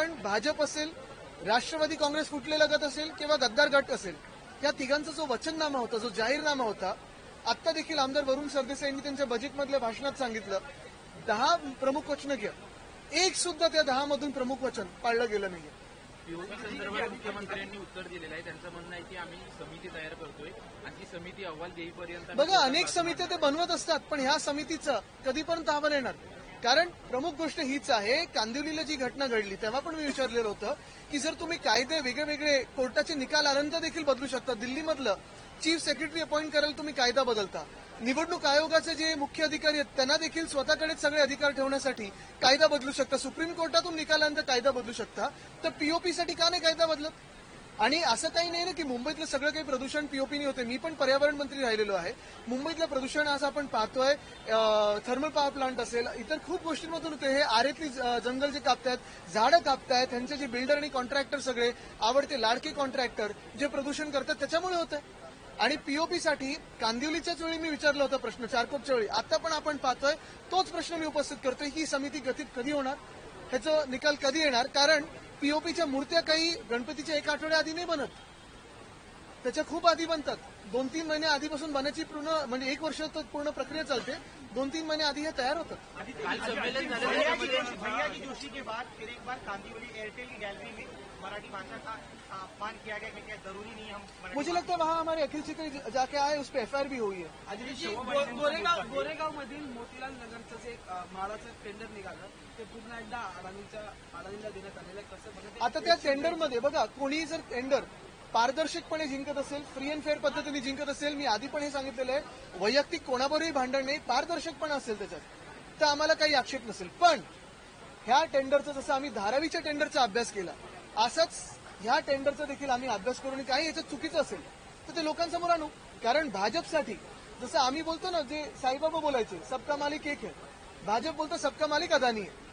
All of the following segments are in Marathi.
पण भाजप असेल राष्ट्रवादी काँग्रेस फुटलेला गट असेल किंवा गद्दार गट असेल या तिघांचा जो वचननामा होता जो जाहीरनामा होता आत्ता देखील आमदार वरुण सरदेसाई यांनी त्यांच्या बजेटमधल्या भाषणात सांगितलं दहा प्रमुख वचनं घ्या. एक सुद्धा त्या दहा मधून प्रमुख वचन पाळलं गेलं नाहीये. संदर्भात मुख्यमंत्र्यांनी उत्तर दिलेलं आहे. त्यांचं म्हणणं आहे की आम्ही समिती तयार करतोय आणि ती समिती अहवाल देईपर्यंत बघा अनेक समित्या ते बनवत असतात पण ह्या समितीचं कधीपर्यंत अहवाल येणार? कारण प्रमुख गोष्ट हीच आहे कांदिवलीला जी घटना घडली तेव्हा पण मी विचारलेलं होतं की जर तुम्ही कायदे वेगळे वेगळे कोर्टाचे निकाल आल्यानंतर देखील बदलू शकता. दिल्लीमधलं चीफ सेक्रेटरी अपॉइंट करायला तुम्ही कायदा बदलता. निवडणूक आयोगाचे जे मुख्य अधिकारी आहेत त्यांना देखील स्वतःकडेच सगळे अधिकार ठेवण्यासाठी कायदा बदलू शकता. सुप्रीम कोर्टातून निकालानंतर कायदा बदलू शकता. तर पीओपी साठी का नाही कायदा बदलत? आणि असं काही नाही ना की मुंबईतलं सगळं काही प्रदूषण पीओपीने होते मी पण पर्यावरण मंत्री राहिलेलो आहे. मुंबईतलं प्रदूषण आज आपण पाहतोय. थर्मल पॉवर प्लांट असेल इतर खूप गोष्टींमधून होते हे आरेतली ज- जंगल जे कापतायत झाडं कापतायत त्यांचे जे बिल्डर आणि कॉन्ट्रॅक्टर सगळे आवडते लाडके कॉन्ट्रॅक्टर जे प्रदूषण करतात त्याच्यामुळे होत आहे आणि पीओपी साठी कांदिवलीच्याच वेळी मी विचारला होता प्रश्न चारकोपच्या वेळी. आता पण आपण पाहतोय तोच प्रश्न मी उपस्थित करतोय. ही समिती गतीत कधी होणार? ह्याचा निकाल कधी येणार? कारण पीओपीच्या मूर्त्या काही गणपतीच्या एक आठवड्या आधी नाही बनत. त्याच्या खूप आधी बनतात. दोन तीन महिने आधीपासून बनायची पूर्ण म्हणजे एक वर्ष पूर्ण प्रक्रिया चालते. दोन तीन महिने आधी हे तयार होतात जोशी के बाद फिर एक बार कांदीवली एयरटेल की गैलरी में मराठी भाषा का अपमान किया गया कि क्या जरूरी नहीं हम मुझे लगता है वहां हमारे अखिल सिकरी जाके आए उस पर एफआईआर भी हुई है। गोरेगाव गोरेगाव मधील मोतीलाल नगरचं जे माळाचं टेंडर निघालं ते पुन्हा एकदा अडाणीच्या अडाणीला देण्यात आलेलं आहे. कसं बघा आता त्या टेंडरमध्ये बघा कोणी जर टेंडर पारदर्शकपणे जिंकत असेल फ्री अँड फेअर पद्धतीने जिंकत असेल मी आधी पण हे सांगितलेलं आहे वैयक्तिक कोणाबरोबरही भांडण नाही पारदर्शकपणा असेल त्याच्यात तर आम्हाला काही आक्षेप नसेल. पण ह्या टेंडरचं जसं आम्ही धारावीच्या टेंडरचा अभ्यास केला असाच ह्या टेंडरचा देखील आम्ही अभ्यास करून काही याच्यात चुकीचं असेल तर ते लोकांसमोर आणू. कारण भाजपसाठी जसं आम्ही बोलतो ना जे साईबाबा बोलायचे सबका मालिक एक आहे भाजप बोलतो सबका मालिक अदानी आहे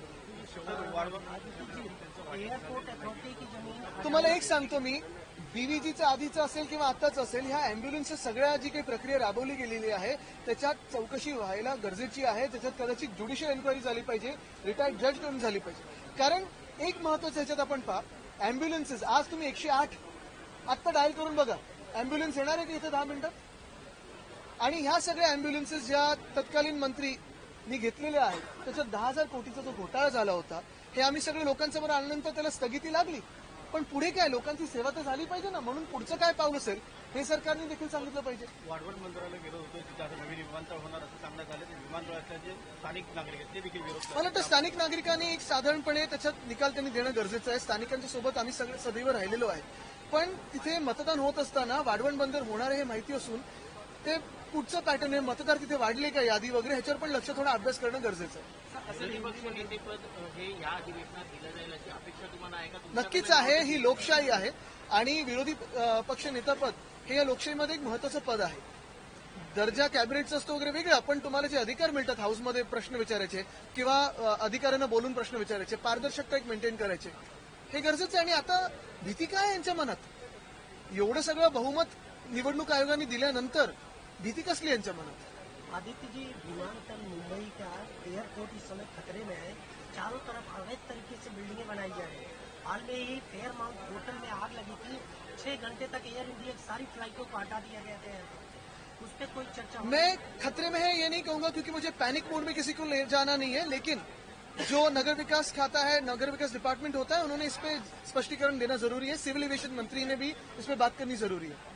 तुम्हाला एक सांगतो मी बीव्हीजीचं आधीचं असेल किंवा आताच असेल ह्या अँब्युलन्सच्या सगळ्या जी काही प्रक्रिया राबवली गेलेली आहे त्याच्यात चौकशी व्हायला गरजेची आहे. त्याच्यात कदाचित ज्युडिशियल एन्क्वायरी झाली पाहिजे रिटायर्ड जज करून झाली पाहिजे. कारण एक महत्वाचं ह्याच्यात आपण पहा अँब्युलन्सेस आज तुम्ही एकशे आठ आत्ता डायल करून बघा अँब्युलन्स येणार आहे की इथं दहा मिनिटात आणि ह्या सगळ्या अँब्युलन्सेस ज्या तत्कालीन मंत्रीनी घेतलेल्या आहेत त्याच्यात दहा हजार कोटीचा जो घोटाळा झाला होता हे आम्ही सगळे लोकांसमोर आणल्यानंतर त्याला स्थगिती लागली. पण पुढे काय लोकांची सेवा तर झाली पाहिजे ना म्हणून पुढचं काय पाऊल असेल हे सरकारने देखील सांगितलं पाहिजे. वाढवण मंदिराला गेलो होतो तिथे आता नवीन विमानतळ होणार असं सांगण्यात आलं ते विमानतळातल्या जे स्थानिक नागरिक आहेत ते देखील विरोध. मला वाटतं स्थानिक नागरिकांनी एक साधारणपणे त्याच्यात निकाल त्यांनी देणं गरजेचं आहे. स्थानिकांच्या सोबत आम्ही सगळे सदैव राहिलेलो आहे. पण तिथे मतदान होत असताना वाढवण बंदर होणार हे माहिती असून ते पुढचं पॅटर्न आहे. मतदार तिथे वाढले का यादी वगैरे ह्याच्यावर पण लक्ष थोडा अभ्यास करणं गरजेचं आहे. नक्कीच आहे ही लोकशाही आहे आणि विरोधी पक्ष नेतापद हे या लोकशाहीमध्ये एक महत्वाचं पद आहे. दर्जा कॅबिनेटचा असतो वगैरे वेगळा पण तुम्हाला जे अधिकार मिळतात हाऊसमध्ये प्रश्न विचारायचे किंवा अधिकाऱ्यांना बोलून प्रश्न विचारायचे पारदर्शकता एक मेंटेन करायचे हे गरजेचं आहे. आणि आता भीती काय यांच्या मनात? एवढं सगळं बहुमत निवडणूक आयोगाने दिल्यानंतर भीती कसली यांच्या मनात? आदित्य जी विमानतल मुंबई का एयरपोर्ट इस समय खतरे में है। चारों तरफ़ अवैध तरीके से बिल्डिंगें बनाई जा रही है। हाल में ही फेयर माउंट होटल में आग लगी थी। छह घंटे तक एयर इंडिया की सारी फ्लाइटों को हटा दिया गया था। उस पर कोई चर्चा मैं खतरे में है ये नहीं कहूँगा क्योंकि मुझे पैनिक मोड में किसी को ले जाना नहीं है, लेकिन जो नगर विकास खाता है, नगर विकास डिपार्टमेंट होता है, उन्होंने इस पे स्पष्टीकरण देना ज़रूरी है। सिविल एविएशन मंत्री ने भी इस पे बात करनी ज़रूरी है।